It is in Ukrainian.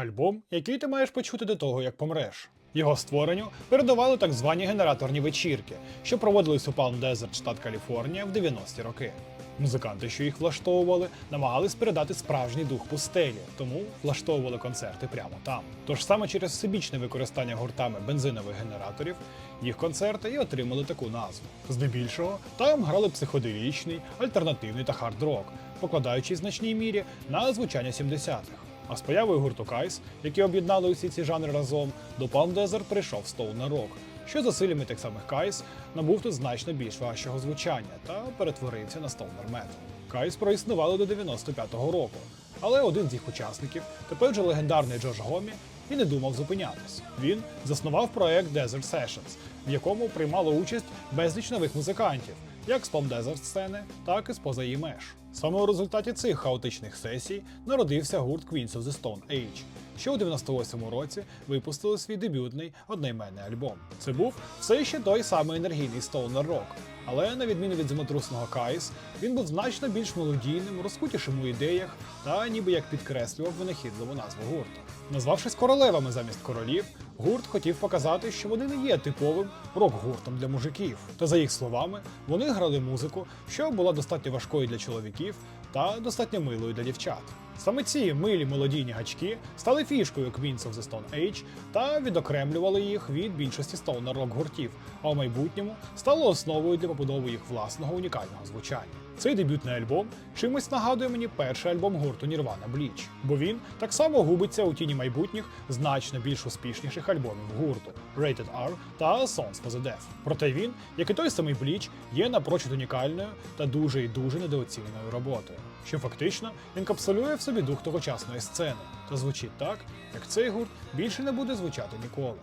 Альбом, який ти маєш почути до того, як помреш. Його створенню передавали так звані генераторні вечірки, що проводились у Palm Desert, штат Каліфорнія, в 90-ті роки. Музиканти, що їх влаштовували, намагались передати справжній дух пустелі, тому влаштовували концерти прямо там. Тож саме через всебічне використання гуртами бензинових генераторів їх концерти і отримали таку назву. Здебільшого там грали психоделічний, альтернативний та хард-рок, покладаючись в значній мірі на звучання 70-х. А з появою гурту Кайс, які об'єднали усі ці жанри разом, до Palm Desert прийшов Stoner Rock, що за силями тих самих Кайс набув тут значно більш важчого звучання та перетворився на Stoner Metal. Кайс проіснували до 95-го року, але один з їх учасників, тепер вже легендарний Джош Гомі, і не думав зупинятись. Він заснував проект Desert Sessions, в якому приймало участь безліч нових музикантів, як з Desert сцени, так і з поза її меж. Саме у результаті цих хаотичних сесій народився гурт Queens of the Stone Age, що у 98-му році випустили свій дебютний одноіменний альбом. Це був все ще той самий енергійний Stoner Rock, але на відміну від землетрусного Кайс, він був значно більш мелодійним, розкутішим у ідеях та ніби як підкреслював винахідливу назву гурту. Назвавшись королевами замість королів, гурт хотів показати, що вони не є типовим рок-гуртом для мужиків. Та за їх словами, вони грали музику, що була достатньо важкою для чоловіків та достатньо милою для дівчат. Саме ці милі мелодійні гачки стали фішкою Queens of the Stone Age та відокремлювали їх від більшості стоунер рок гуртів, а у майбутньому стало основою для побудови їх власного унікального звучання. Цей дебютний альбом чимось нагадує мені перший альбом гурту Nirvana Bleach, бо він так само губиться у тіні майбутніх значно більш успішніших альбомів гурту Rated R та Songs for the Deaf. Проте він, як і той самий Bleach, є напрочуд унікальною та дуже і дуже недооціненою роботою, що фактично інкапсулює в собі дух тогочасної сцени та звучить так, як цей гурт більше не буде звучати ніколи.